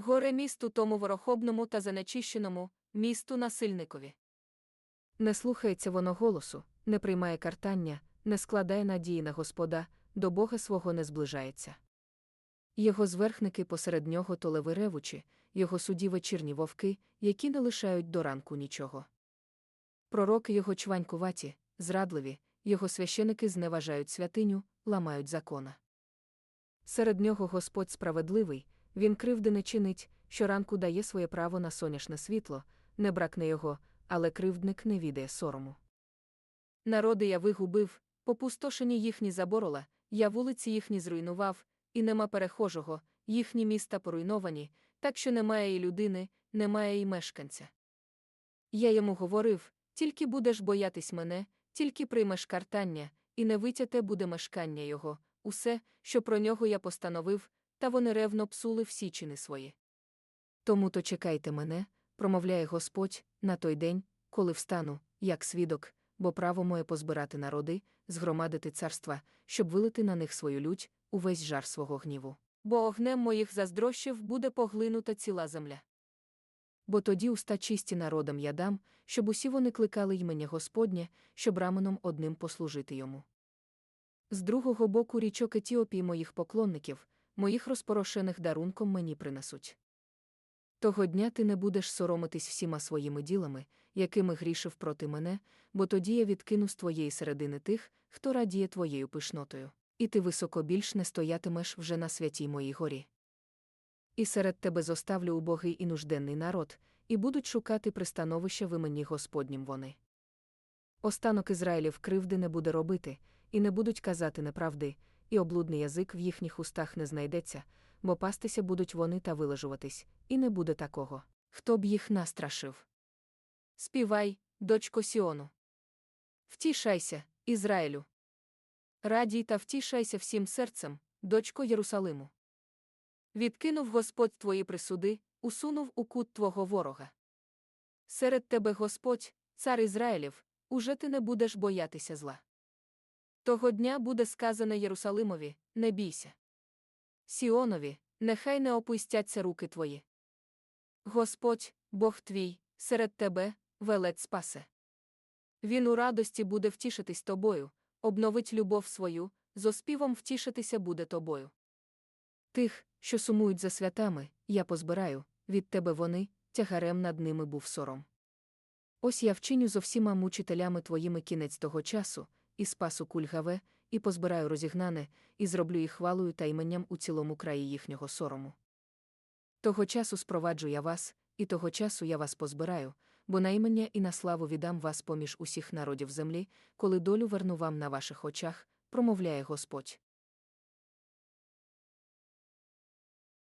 Горе місту тому ворохобному та занечищеному, місту насильникові. Не слухається воно голосу, не приймає картання, не складає надії на Господа, до Бога свого не зближається. Його зверхники посеред нього то леви ревучі, його суді вечірні вовки, які не лишають до ранку нічого. Пророки його чванькуваті, зрадливі, його священики зневажають святиню, ламають закона. Серед нього Господь справедливий, він кривди не чинить, щоранку дає своє право на соняшне світло, не бракне його, але кривдник не відає сорому. Народи я вигубив, попустошені їхні заборола, я вулиці їхні зруйнував, і нема перехожого, їхні міста поруйновані, так що немає і людини, немає і мешканця. Я йому говорив тільки будеш боятись мене, тільки приймеш картання, і не витяте буде мешкання його, усе, що про нього я постановив, та вони ревно псули всі чини свої. Тому то чекайте мене, промовляє Господь, на той день, коли встану, як свідок, бо право моє позбирати народи, згромадити царства, щоб вилити на них свою лють, увесь жар свого гніву. Бо огнем моїх заздрощів буде поглинута ціла земля. Бо тоді уста чисті народам я дам, щоб усі вони кликали імення Господнє, щоб раменом одним послужити йому. З другого боку річок Етіопії моїх поклонників, моїх розпорошених дарунком мені принесуть. Того дня ти не будеш соромитись всіма своїми ділами, якими грішив проти мене, бо тоді я відкину з твоєї середини тих, хто радіє твоєю пишнотою, і ти високо більш не стоятимеш вже на святій моїй горі. І серед тебе зоставлю убогий і нужденний народ, і будуть шукати пристановища в імені Господнім вони. Останок Ізраїлів кривди не буде робити, і не будуть казати неправди, і облудний язик в їхніх устах не знайдеться, бо пастися будуть вони та вилежуватись, і не буде такого, хто б їх настрашив. Співай, дочко Сіону. Втішайся, Ізраїлю. Радій та втішайся всім серцем, дочко Єрусалиму. Відкинув Господь твої присуди, усунув у кут твого ворога. Серед тебе Господь, цар Ізраїлів, уже ти не будеш боятися зла. Того дня буде сказано Єрусалимові не бійся. Сіонові, нехай не опустяться руки твої. Господь, Бог твій, серед тебе, велець спасе. Він у радості буде втішитись тобою, обновить любов свою, з оспівом втішитися буде тобою. Тих, що сумують за святами, я позбираю, від тебе вони, тягарем над ними був сором. Ось я вчиню зо всіма мучителями твоїми кінець того часу, і спасу кульгаве, і позбираю розігнане, і зроблю їх хвалою та іменням у цілому краї їхнього сорому. Того часу спроваджу я вас, і того часу я вас позбираю, бо на імення і на славу віддам вас поміж усіх народів землі, коли долю верну вам на ваших очах, промовляє Господь.